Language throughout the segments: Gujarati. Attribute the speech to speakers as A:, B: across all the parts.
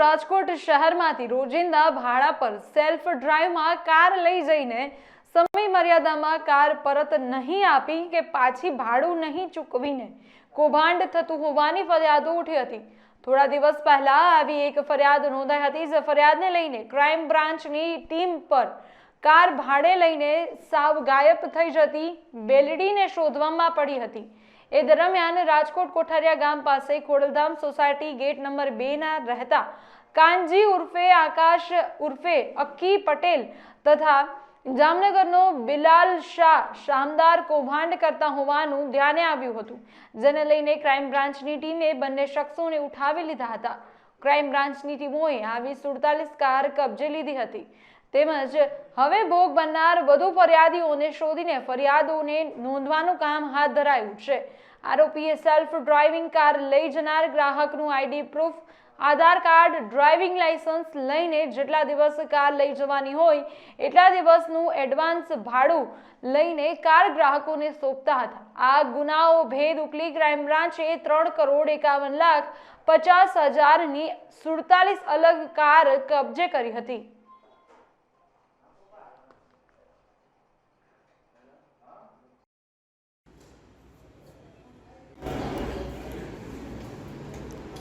A: રાજકોટ શહેરમાંથી રોજિંદા ભાડા પર સેલ્ફ ડ્રાઈવમાં કાર લઈ જઈને સમય મર્યાદામાં કાર પરત નહીં આપી કે પાછી ભાડું નહીં ચૂકવીને કૌભાંડ થતું હોવાની ફરિયાદો ઉઠી હતી. થોડા દિવસ પહેલા આવી એક ફરિયાદ નોંધાઈ હતી. જે ફરિયાદને લઈને ક્રાઇમ બ્રાન્ચની ટીમ પર કાર ભાડે લઈને સાવ ગાયબ થઈ જતી, બેલડીને શોધવામાં પડી હતી. એ દરમિયાન રાજકોટ કોઠારિયા ગામ પાસે ખોડલધામ સોસાયટી ગેટ નંબર બે ના રહેતા કાનજી ઉર્ફે આકાશ ઉર્ફે અક્કી પટેલ તથા જામનગરનો બિલાલ શાહ શાનદાર કૌભાંડ કરતા હોવાનું ધ્યાને આવ્યું હતું, જેને લઈને ક્રાઇમ બ્રાન્ચની ટીમે બંને શખ્સોને ઉઠાવી લીધા હતા. ક્રાઇમ બ્રાન્ચની ટીમોએ આવી સુડતાલીસ કાર કબજે લીધી હતી. તેમજ હવે ભોગ બનનાર વધુ ફરિયાદીઓને શોધીને ફરિયાદોને નોંધવાનું કામ હાથ ધરાયું છે. આરોપીએ સેલ્ફ ડ્રાઇવિંગ કાર લઈ જનાર ગ્રાહકનું ID proof Aadhaar card driving licence લઈને જેટલા દિવસ કાર લઈ જવાની હોય એટલા દિવસનું એડવાન્સ ભાડું લઈને કાર ગ્રાહકોને સોંપતા હતા. આ ગુનાઓ ભેદ ઉકલી ક્રાઇમ બ્રાન્ચે ત્રણ કરોડ એકાવન લાખ પચાસ હજારની સુડતાલીસ અલગ કાર કબજે કરી હતી.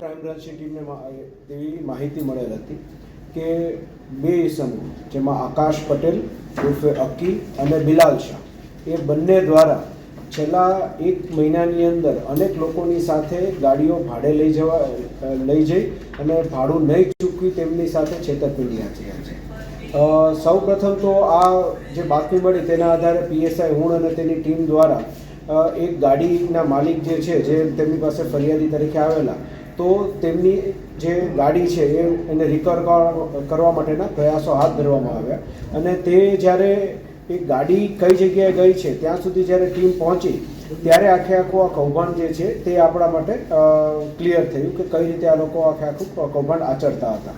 B: ક્રાઇમ બ્રાન્ચની ટીમને એવી માહિતી મળેલ હતી કે બે ઇસમો, જેમાં આકાશ પટેલ, ઉર્ફે અક્કી અને બિલાલ શાહ, એ બંને દ્વારા છેલ્લા એક મહિનાની અંદર અનેક લોકોની સાથે ગાડીઓ ભાડે લઈ જવા લઈ જઈ અને ભાડું નહીં ચૂકવી તેમની સાથે છેતરપિંડી થયા છે. સૌ પ્રથમ તો આ જે બાતમી મળી તેના આધારે પીએસઆઈ હુણ અને તેની ટીમ દ્વારા એક ગાડીના માલિક જે છે, જે તેમની પાસે ફરિયાદી તરીકે આવેલા તો તેમની જે ગાડી છે એ એને રિકવર કરવા માટેના પ્રયાસો હાથ ધરવામાં આવ્યા. અને તે જ્યારે એ ગાડી કઈ જગ્યાએ ગઈ છે, ત્યાં સુધી જ્યારે ટીમ પહોંચી, ત્યારે આખે આખું આ કૌભાંડ જે છે તે આપણા માટે ક્લિયર થયું કે કઈ રીતે આ લોકો આખે આખું કૌભાંડ આચરતા હતા.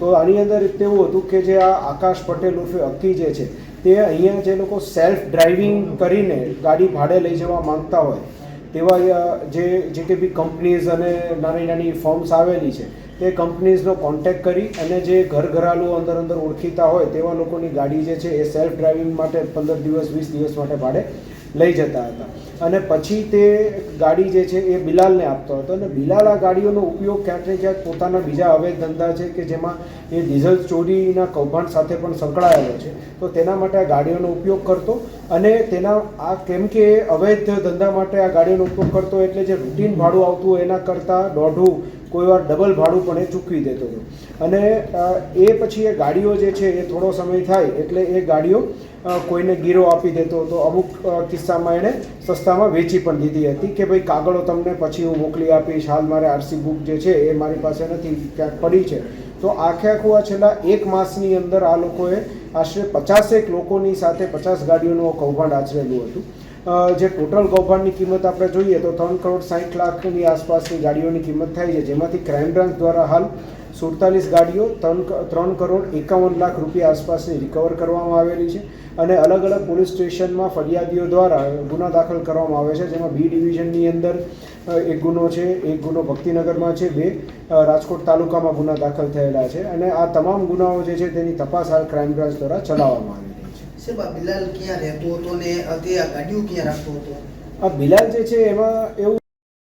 B: તો આની અંદર તેવું હતું કે જે આ આકાશ પટેલ ઉર્ફે અક્કી જે છે, તે અહીંયા જે લોકો સેલ્ફ ડ્રાઇવિંગ કરીને ગાડી ભાડે લઈ જવા માંગતા હોય તેવા જે જે કે બી કંપનીઝ અને નાની નાની ફર્મ્સ આવેલી છે, તે કંપનીઝનો કોન્ટેક કરી અને જે ઘર ઘરાલું અંદર અંદર ઓળખીતા હોય તેવા લોકોની ગાડી જે છે એ સેલ્ફ ડ્રાઇવિંગ માટે પંદર દિવસ, વીસ દિવસ માટે ભાડે લઈ જતા હતા. અને પછી તે ગાડી જે છે એ બિલાલને આપતો હતો અને બિલાલ આ ગાડીઓનો ઉપયોગ ક્યાંક ને ક્યાંક પોતાના બીજા હવે ધંધા છે કે જેમાં એ ડીઝલ ચોરીના કૌભાંડ સાથે પણ સંકળાયેલો છે. તો તેના માટે આ ગાડીઓનો ઉપયોગ કરતો અને તેના આ કેમ કે અવૈધ ધંધા માટે આ ગાડીનો ઉપયોગ કરતો એટલે જે રૂટીન ભાડું આવતું એના કરતાં દોઢું, કોઈ વાર ડબલ ભાડું પણ એ ચૂકવી દેતો હતો. અને એ પછી એ ગાડીઓ જે છે એ થોડો સમય થાય એટલે એ ગાડીઓ કોઈને ગીરો આપી દેતો હતો. અમુક કિસ્સામાં એણે સસ્તામાં વેચી પણ દીધી હતી કે ભાઈ કાગળો તમને પછી હું મોકલી આપીશ, હાલ મારે આરસી બુક જે છે એ મારી પાસે નથી, ક્યાંક પડી છે. તો આખે આખું આ છેલ્લા એક માસની અંદર આ લોકોએ આશરે પચાસેક લોકોની સાથે પચાસ ગાડીઓનું કૌભાંડ આચરેલું હતું. જે ટોટલ કૌભાંડની કિંમત આપણે જોઈએ તો ત્રણ કરોડ સાઠ લાખની આસપાસની ગાડીઓની કિંમત થાય છે, જેમાંથી ક્રાઇમ બ્રાન્ચ દ્વારા હાલ સુડતાલીસ ગાડીઓ ત્રણ ત્રણ કરોડ એકાવન લાખ રૂપિયા આસપાસની રિકવર કરવામાં આવેલી છે અને અલગ અલગ પોલીસ સ્ટેશનમાં ફરિયાદીઓ દ્વારા ગુના દાખલ કરવામાં આવે છે, જેમાં બી ડિવિઝનની અંદર એક ગુનો છે, એક ગુનો ભક્તિનગરમાં છે, બે રાજકોટ તાલુકામાં ગુના દાખલ થયેલા છે અને આ તમામ ગુનાઓ જે છે તેની તપાસ હાલ ક્રાઇમ બ્રાન્ચ દ્વારા ચલાવવામાં આવી રહી છે.
C: સાહેબ બિલાલ ક્યાં રહેતો હતો ને તે ગાડીઓ ક્યાં રાખતો હતો?
B: આ બિલાલ જે છે એમાં એવું